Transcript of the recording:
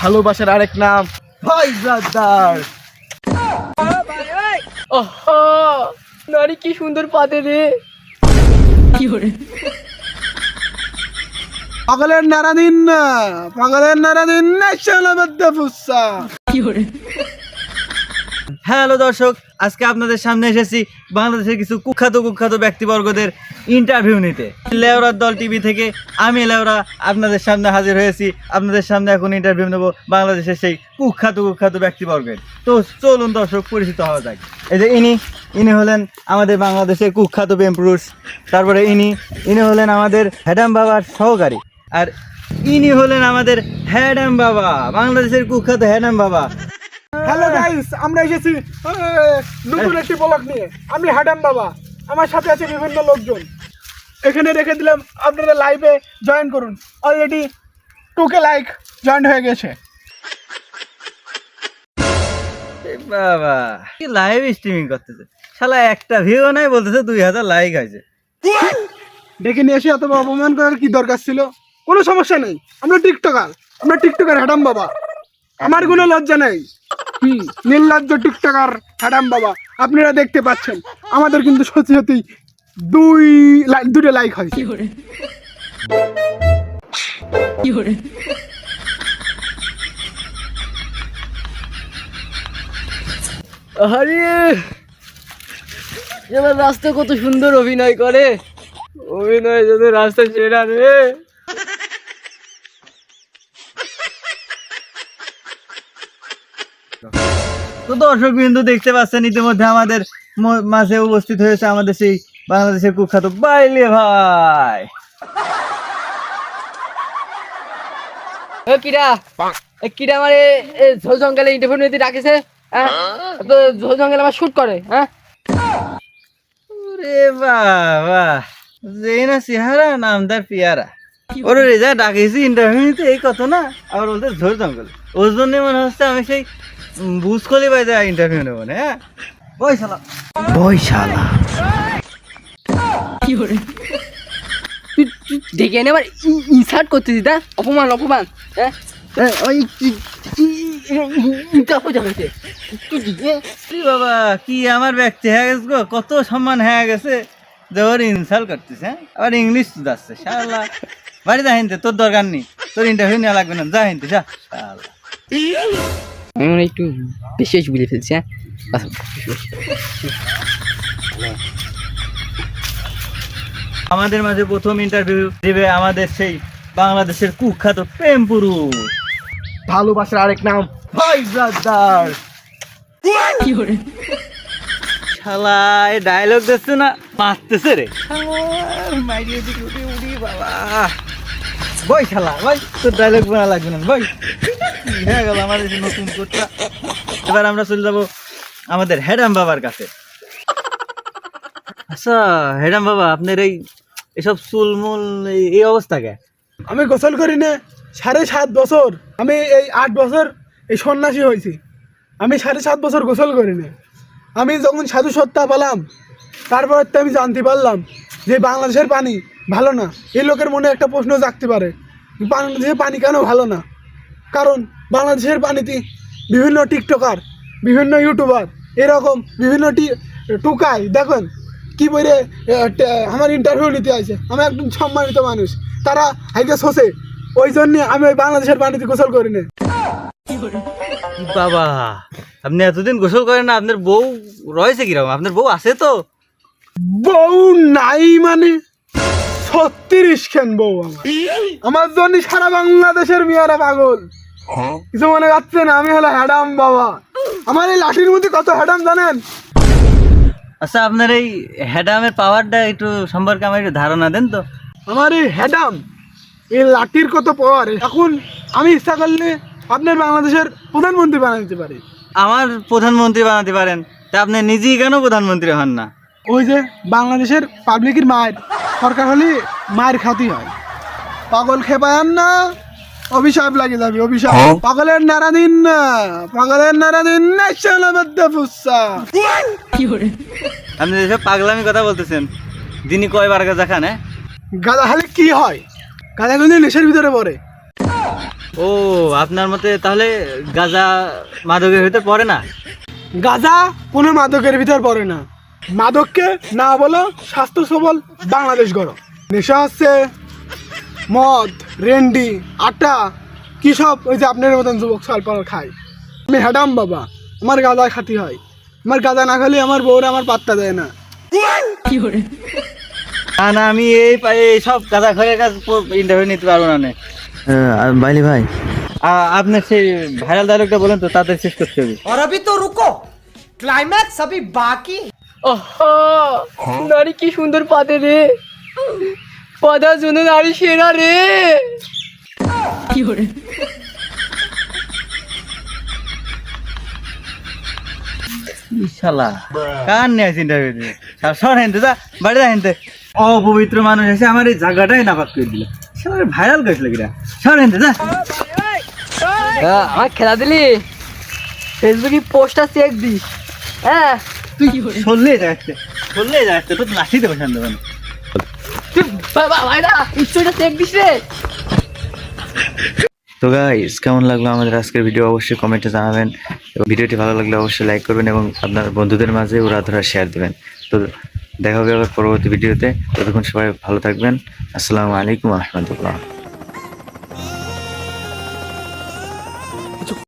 ভালোবাসার আরেক নাম ভাই ব্রাদার নারী কি সুন্দর পাতে রে। পাগলের নারা দিন না পাগলের নারা দিন না চলবদ্দ ফুসা। হ্যালো দর্শক, আজকে আপনাদের সামনে এসেছি বাংলাদেশের কিছু কুখ্যাত কুখ্যাত ব্যক্তিবর্গদের ইন্টারভিউ নিতে। লেওরার দল টিভি থেকে আমি লেওরা আপনাদের সামনে হাজির হয়েছি। আপনাদের সামনে এখন ইন্টারভিউ নেব বাংলাদেশের সেই কুখ্যাত কুখ্যাত ব্যক্তিবর্গের। তো চলুন দর্শক, পরিচিত হওয়া যাক। এই যে ইনি ইনি হলেন আমাদের বাংলাদেশের কুখ্যাত প্রেম পুরুষ তারপরে ইনি ইনি হলেন আমাদের হ্যাডাম বাবার সহকারী। আর ইনি হলেন আমাদের হ্যাডাম বাবা, বাংলাদেশের কুখ্যাত হ্যাডাম বাবা। হ্যালো গাইস আমরা এসেছি নতুন একটি ব্লগ নিয়ে। আমি হাডাম বাবা আমার সাথে আছে বিভিন্ন লোকজন। এখানে রেখে দিলাম আপনারা লাইভে জয়েন করুন। অলরেডি টুকে লাইক জয়েন হয়ে গেছে। বাবা কি লাইভ স্ট্রিমিং করতেছে? শালা একটা ভিউ নাই বলতেছে দুই হাজার লাইক আছে ডেকে নিয়ে এসে অত অপমান করার কি দরকার ছিল? কোনো সমস্যা নেই আমরা টিকটকার আমরা টিকটকার হাডাম বাবা। আমার কোনো লজ্জা নেই। হুম নির্লজ্জ টিকটকার হাডাম বাবা আপনারা দেখতে পাচ্ছেন। আমাদের কিন্তু সত্যি সত্যি দুই দুটো লাইক হয়েছে আরে এবার রাস্তা কত সুন্দর অভিনয় করে। অভিনয় যদি রাস্তা সেরা রে। তো দর্শক বিন্দু দেখতে পাচ্ছেন ইতিমধ্যে আমাদের মাঝে উপস্থিত হয়েছে আমাদের সেই বাংলাদেশের কুখ্যাত বাইলে ভাই। এ কিরা কিরা আমার এ- এ ঝোল জঙ্গলে ইন্টারভিউ নিতে ডাকেছে হ্যাঁ? তো ঝোল জঙ্গলে আমার শুট করে হ্যাঁ? বাবা চেহারা নামদার পিয়ারা। ওর রেজা ডাকেছি ইন্টারভিউ নিতে এই কত না? আবার বলতে ঝোর জঙ্গল। ওর জন্য মনে হচ্ছে আমি সেই বুঝকলি বাইরে ইন্টারভিউ নেব না? হ্যাঁ ওই শালা। তুই তুই ডেকে এনে আবার ইনসার্ট করতে দিতা অপমান অপমান হ্যাঁ? ওই কি বাবা কি আমার ব্যক্তি হয়ে গেছে গো? কত সম্মান হয়ে গেছে যে ওর ইনসাল করতেছে হ্যাঁ? আবার ইংলিশ যাচ্ছে শালা। বাড়ি যা হিনতে তোর দরকার নেই। তোর ইন্টারভিউ নেওয়া লাগবে না যা হিনতে যা। শালা। আমি মনে একটু বেশি বেশি বুঝে ফেলছি হ্যাঁ? আচ্ছা, আমাদের মাঝে প্রথম ইন্টারভিউ দিবে আমাদের সেই বাংলাদেশের কুখ্যাত প্রেম পুরুষ। ভালোবাসার আরেক নাম ভাই ব্রাদার। শালা এই ডায়লগ দিচ্ছে না? মারতেছে রে। বাবা। বই শালা বই। তোর ডায়লগ বানা লাগবে না বই। হয়ে গেল আমাদের নতুন কোটটা। এবার আমরা চলে যাব আমাদের হেডাম বাবার কাছে। আচ্ছা হেডাম বাবা, আপনার এই এসব চুলমুল এই অবস্থা কে? আমি গোসল করি না, সাড়ে সাত বছর। আমি এই আট বছর এই সন্ন্যাসী হয়েছি। আমি সাড়ে সাত বছর গোসল করি না। আমি যখন সাধু সত্তা পেলাম, তারপর তো আমি জানতে পারলাম যে বাংলাদেশের পানি ভালো না। এই লোকের মনে একটা প্রশ্ন জাগতে পারে, বাংলাদেশের পানি কেন ভালো না? কারণ বাংলাদেশের পানিতে বিভিন্ন টিকটকার বিভিন্ন ইউটিউবার এরকম বিভিন্ন টি টুকাই দেখেন কি বলে আমার ইন্টারভিউ নিতে আছে আমি একজন সম্মানিত মানুষ। তারা হাইকে শোষে ওই জন্য আমি ওই বাংলাদেশের পানিতে গোসল করি না বাবা আপনি এতদিন গোসল করেন না আপনার বউ রয়েছে কীরকম? আপনার বউ আছে তো? বউ নাই মানে ছত্রিশ খান বউ আমার জন্য সারা বাংলাদেশের মেয়েরা পাগল। কিছু মনে যাচ্ছে না আমি হলো হ্যাডাম বাবা। আমার এই লাঠির মধ্যে কত হ্যাডাম জানেন? আচ্ছা আপনার এই হ্যাডামের পাওয়ারটা একটু সম্পর্কে আমার একটু ধারণা দেন তো। আমার এই হ্যাডাম এই লাঠির কত পাওয়ার এখন আমি ইচ্ছা করলে আপনার বাংলাদেশের প্রধানমন্ত্রী বানিয়ে দিতে পারি। আমার প্রধানমন্ত্রী বানাতে পারেন তা আপনি নিজেই কেন প্রধানমন্ত্রী হন না? ওই যে বাংলাদেশের পাবলিকের মায়ের সরকার হলে মায়ের খাতি হয়। পাগল খেপায়ান না অভিশাপ লাগে যাবে অভিশাপ। পাগলের নারা দিন না পাগলের নারা দিন না চলবদ্দ ফুসা আপনি যেসব পাগলামি কথা বলতেছেন দিনই কয়বার গাঁজা খান হ্যাঁ? হলে কি হয়? গাঁদা কিন্তু নেশার ভিতরে পড়ে। ও আপনার মতে তাহলে গাজা মাদকের ভিতরে পড়ে না? গাঁজা কোনো মাদকের ভিতর পড়ে না। মাদককে না বলো স্বাস্থ্য সবল বাংলাদেশ গড়ো। নেশা হচ্ছে মদ রেন্ডি আটা কি সব ওই যে আপনার মতন যুবক সালপাল খায় আমি হ্যাডাম বাবা আমার গাঁজা খাতি হয় আমার গাঁজা না খেলে আমার বউরা আমার পাত্তা দেয় না না না আমি এই পা- এই সব গাঁজা খয়ের কাজ ইন্টারভিউ নিতে পারবো না নে। বাইলি ভাই আ- আপনার সেই ভাইরাল ডায়লগটা বলেন তো তাদের শেষ করতে হবে और अभी तो रुको क्लाइमैक्स अभी बाकी है। ওহো নারী কি সুন্দর পাতে রে পাদার জন্য নারী সেরা রে শালা কার নিয়ে আসি ইন্টারভিউ দিতে সরেন তো যা বাড়ি যাইন তো অপবিত্র মানুষ এসে আমার এই জায়গাটাই নাপাক করে দিল সবাই ভাইরাল করেছিল কিরা সরেন তো যা আমার খেলা দিলি ফেসবুকে পোস্টটা চেক দিস হ্যাঁ তুই কি চললে যাচ্ছে চললে যাচ্ছে তো লাঠি দেবো শান্ত তো গাইস কেমন লাগল আমাদের আজকের ভিডিও অবশ্যই কমেন্টে জানাবেন। এবং ভিডিওটি ভালো লাগলে অবশ্যই লাইক করবেন এবং আপনার বন্ধুদের মাঝে ওরা ধরা শেয়ার দেবেন। তো দেখা হবে আবার পরবর্তী ভিডিওতে ততক্ষণ সবাই ভালো থাকবেন। আসসালামু আলাইকুম রহমতুল্লাহ।